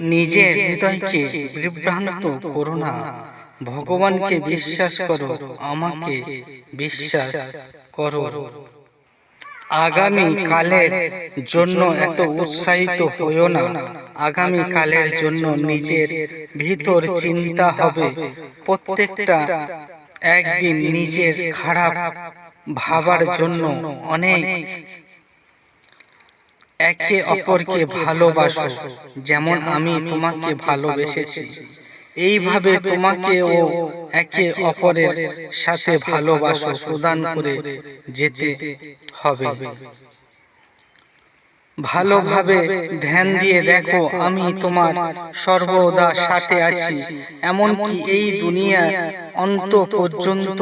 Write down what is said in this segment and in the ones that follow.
নিজের হৃদয়কে বিভ্রান্ত করো না। ভগবানকে বিশ্বাস করো আমাকে বিশ্বাস করো। আগামী কালের জন্য এত উৎসাহিত হইও না। আগামী কালের জন্য নিজের ভিতর চিন্তা হবে। প্রত্যেকটা একদিন নিজের খারাপ ভাবার জন্য অনেক একে অপরকে ভালোবাসো যেমন আমি তোমাকে ভালোবেসেছি। এইভাবে তোমাকেও একে অপরের সাথে ভালোবাসো প্রদান করে যেতে হবে। ভালোভাবে ধ্যান দিয়ে দেখো আমি তোমার সর্বদা সাথে আছি। এমনকি এই দুনিয়া অন্ত পর্যন্ত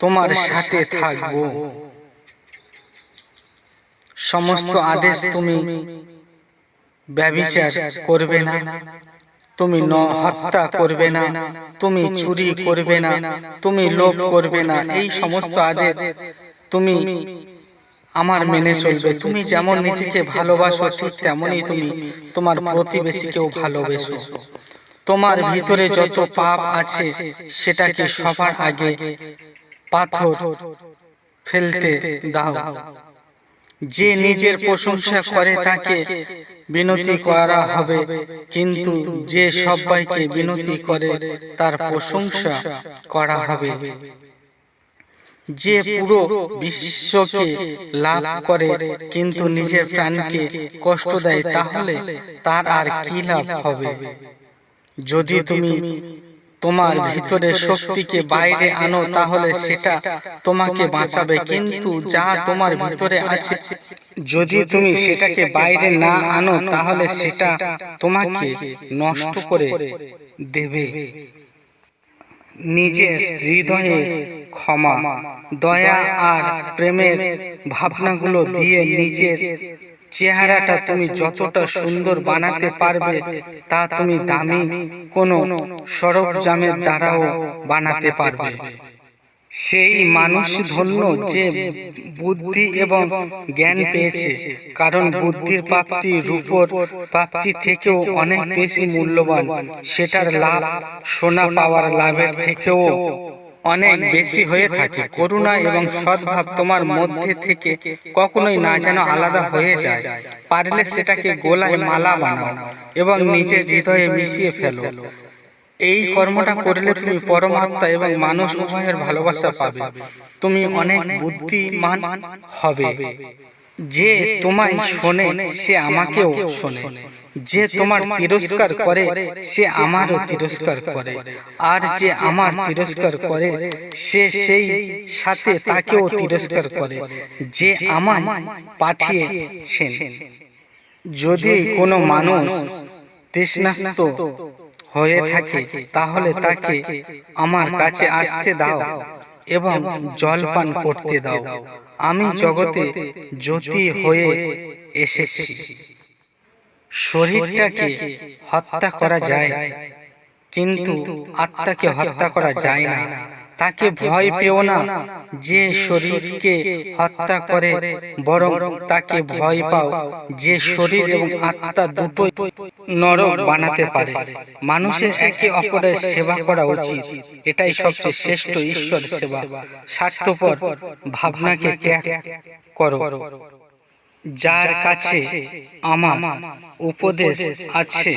তোমার সাথে থাকব। সমস্ত আদেশ তুমি ব্যবিচার করবে না। তুমি ন হত্যা করবে না। তুমি চুরি করবে না। তুমি লোভ করবে না। এই সমস্ত আদেশ তুমি আমার মেনে চলবে। তুমি যেমন নিজেকে ভালোবাসো ঠিক তেমনই তুমি তোমার প্রতিবেশীকেও ভালোবেসো। তোমার ভিতরে যত পাপ আছে সেটাকে সবার আগে পাথর ফেলতে দাও। যে নিজের প্রশংসা করে তাকে বিনতি করা হবে। কিন্তু যে সবাইকে বিনতি করে তার প্রশংসা করা হবে। যে পুরো বিশ্বকে লাভ করে কিন্তু নিজের প্রাণকে কষ্ট দেয় তাহলে তার আর কি লাভ হবে? যদি তুমি তোমার ভিতরে শক্তিকে বাইরে আনো তাহলে সেটা তোমাকে বাঁচাবে। কিন্তু যা তোমার ভিতরে আছে যদি তুমি সেটাকে বাইরে না আনো তাহলে সেটা তোমাকে নষ্ট করে দেবে। নিজের হৃদয়ে ক্ষমা দয়া আর প্রেমের ভাবনাগুলো দিয়ে নিজের চেহারাটা তুমি যতটা সুন্দর বানাতে পারবে তা তুমি দামি কোনো সরবজামের দ্বারাও বানাতে পারবে। সেই মানুষ ধন্য যে বুদ্ধি এবং জ্ঞান পেয়েছে কারণ বুদ্ধির প্রাপ্তি রূপর প্রাপ্তি থেকেও অনেক বেশি মূল্যবান। সেটার লাভ সোনা পাওয়ার লাভের থেকেও অনেক বেশি হয়ে থাকে। করুণা এবং সদ্ভাব তোমার মধ্যে থেকে কখনোই না যেন আলাদা হয়ে যায়। পারলে সেটাকে গোলায় মালা বানাও এবং নিজের হৃদয়ে মিশিয়ে ফেলো। এই কর্মটা করলে তুমি পরমাত্মা এবং মানুষ উভয়ের ভালোবাসা পাবে। তুমি অনেক বুদ্ধিমান হবে। যে তোমায় শোনে সে আমাকেও শোনে। যে তোমার তিরস্কার করে সে আমারও তিরস্কার করে। আর যে আমার তিরস্কার করে সে সেই সাথে তাকেও তিরস্কার করে যে আমায় পাঠিয়েছেন। যদি কোনো মানুষ তৃষ্ণাস্ত হয়ে থাকে তাহলে তাকে আমার কাছে আসতে দাও এবং জল পান করতে দাও। আমি জগতে জ্যোতি হয়ে এসেছি। শরীরটাকে হত্যা করা যায় কিন্তু আত্মাকে হত্যা করা যায় না। তাকে ভয় পেও না যে শরীরকে হত্যা করে বরং তাকে ভয় পাও যে শরীর এবং আত্মা দুটোই নরক বানাতে পারে। মানুষের একে অপরের সেবা করা উচিত। এটাই সবচেয়ে শ্রেষ্ঠ ঈশ্বর সেবা। স্বার্থপর ভাবনাকে ত্যাগ করো। যার কাছে আমার উপদেশ আছে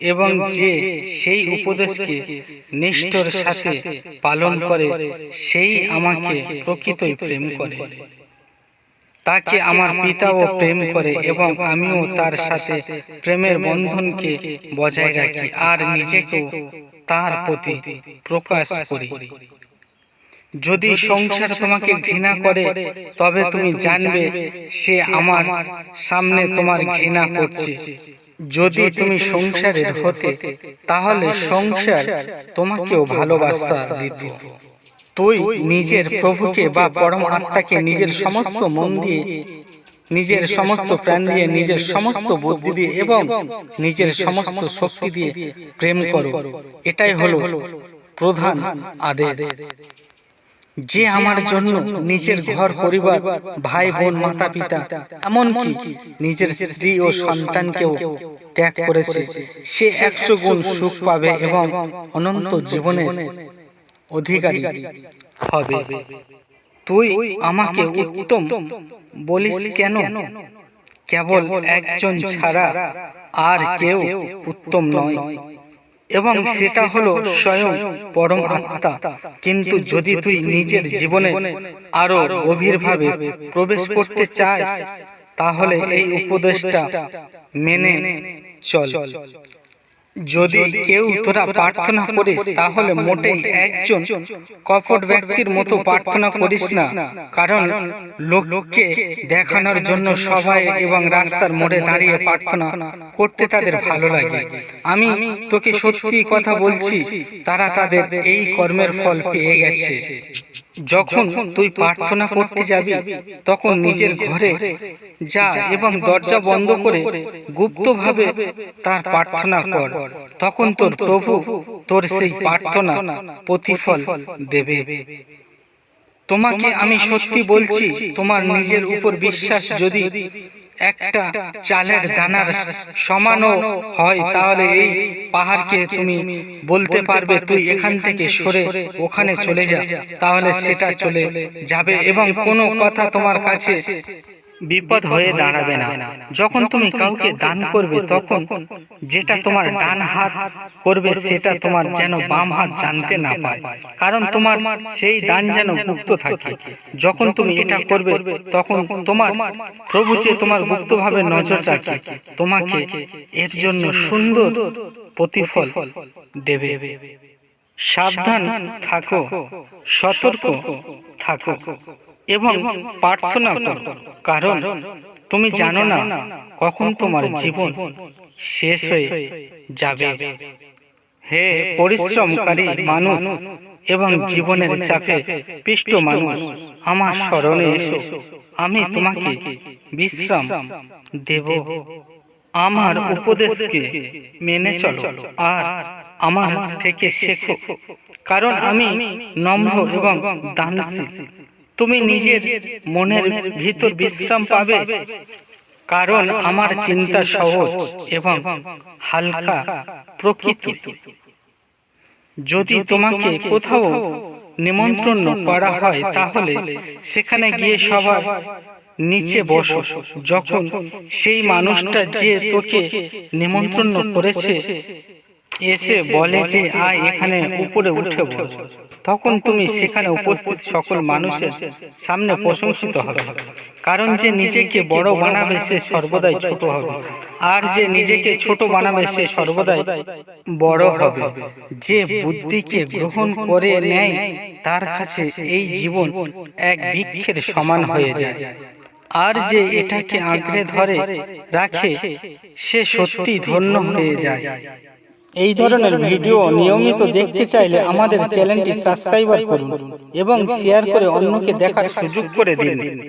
এবং যে সেই উপদেশকে নিষ্ঠর সাথে পালন করে সেই আমাকে প্রকৃতই প্রেম করে। তাকে আমার পিতাও প্রেম করে এবং আমিও তার সাথে প্রেমের বন্ধনকে বজায় রাখি। আর নিজেকে তার প্রতি প্রকাশ করি। যদি সংসার তোমাকে ঘৃণা করে তবে তুমি জানবে সে আমার সামনে তোমার ঘৃণা করছে। যদি তুমি সংসারের হতে তাহলে সংসার তোমাকেও ভালোবাসা দিত তুই নিজের প্রভুকে বা পরম আত্মাকে নিজের সমস্ত মন দিয়ে নিজের সমস্ত প্রাণ দিয়ে নিজের সমস্ত বুদ্ধি দিয়ে এবং নিজের সমস্ত শক্তি দিয়ে প্রেম করো। এটাই হলো প্রধান আদেশ। যে আমার জন্য নিজের ঘর পরিবার ভাই বোন মাতা পিতা এমনকি নিজের স্ত্রী ও সন্তানকেও ত্যাগ করেছে। সে একশো গুণ সুখ পাবে এবং অনন্ত জীবনের অধিকারী হবে। তুই আমাকে উত্তম বলিস কেন? কেবল একজন ছাড়া আর কেউ উত্তম নয়। এবং সেটা হলো স্বয়ং পরম আত্মা। কিন্তু যদি তুই নিজের জীবনে আরও গভীরভাবে প্রবেশ করতে চাস তাহলে এই উপদেশটা মেনে চল। যদি কেউ তোরা প্রার্থনা করিস, তাহলে মোটেই একজন কপট ব্যক্তির মতো প্রার্থনা করিস না। কারণ লোককে দেখানোর জন্য সবাই এবং রাস্তার মোড়ে দাঁড়িয়ে প্রার্থনা করতে তাদের ভালো লাগে। আমি তোকে সত্যি কথা বলছি, তারা তাদের এই কর্মের ফল পেয়ে গেছে। যখন তুই প্রার্থনা করতে যাবি তখন নিজের ঘরে যা এবং দরজা বন্ধ করে গুপ্তভাবে তার প্রার্থনা কর। তখন তোর প্রভু তোর সেই প্রার্থনা প্রতিফল দেবে। তোমাকে আমি সত্যি বলছি তোমার নিজের উপর বিশ্বাস যদি একটা চালের দানার সমানও হয়, তাহলে এই পাহাড়কে তুমি বলতে পারবে, তুই এখান থেকে সরে ওখানে চলে যা, তাহলে সেটা চলে যাবে এবং কোনো কথা তোমার কাছে বিপদ হয়ে দাঁড়াবে না। যখন তুমি কাউকে দান করবে, তখন যেটা তোমার ডান হাত করবে, সেটা তোমার যেন বাম হাত জানতে না পায়। কারণ তোমার সেই দান যেন গুপ্ত থাকে। যখন তুমি এটা করবে, তখন তোমার প্রভু যে তোমার গুপ্তভাবে নজর রাখে, তোমাকে এর জন্য সুন্দর প্রতিফল দেবে। সাবধান থাকো, সতর্ক থাকো। এবং প্রার্থনা করো। কারণ তুমি জানো না কখন তোমার জীবন শেষ হয়ে যাবে। হে পরিশ্রমকারী মানুষ এবং জীবনের চাপে পিষ্ট মানুষ আমার স্মরণে এসো। আমি তোমাকে বিশ্রাম দেব। আমার উপদেশকে মেনে চলো। আর আমার থেকে শেখো। কারণ আমি নম্র এবং দানশীল। তুমি নিজের মনের ভিতর বিশ্রাম পাবে। কারণ আমার চিন্তা সহজ এবং হালকা প্রকৃতি যদি তোমাকে কোথাও নিমন্ত্রণ করা হয়, তাহলে সেখানে গিয়ে সবার নিচে বসো। যখন সেই মানুষটা যে তোকে নিমন্ত্রণ করেছে এসে বলে যে আয় এখানে উপরে উঠে বস। তখন তুমি সেখানে উপস্থিত সকল মানুষের সামনে প্রশংসিত হবে। কারণ যে নিজেকে বড় বানাবে সে সর্বদাই ছোট হবে। আর যে নিজেকে ছোট বানাবে সে সর্বদাই বড় হবে। যে বুদ্ধিকে গ্রহণ করে নেয় তার কাছে এই জীবন এক বৃক্ষের সমান হয়ে যায়। আর যে এটাকে আঁকড়ে ধরে রাখে সে সত্যি ধন্য হয়ে যায়। এই ধরনের ভিডিও নিয়মিত দেখতে চাইলে আমাদের চ্যানেলটি সাবস্ক্রাইব করুন এবং শেয়ার করে অন্যকে দেখার সুযোগ করে দিন।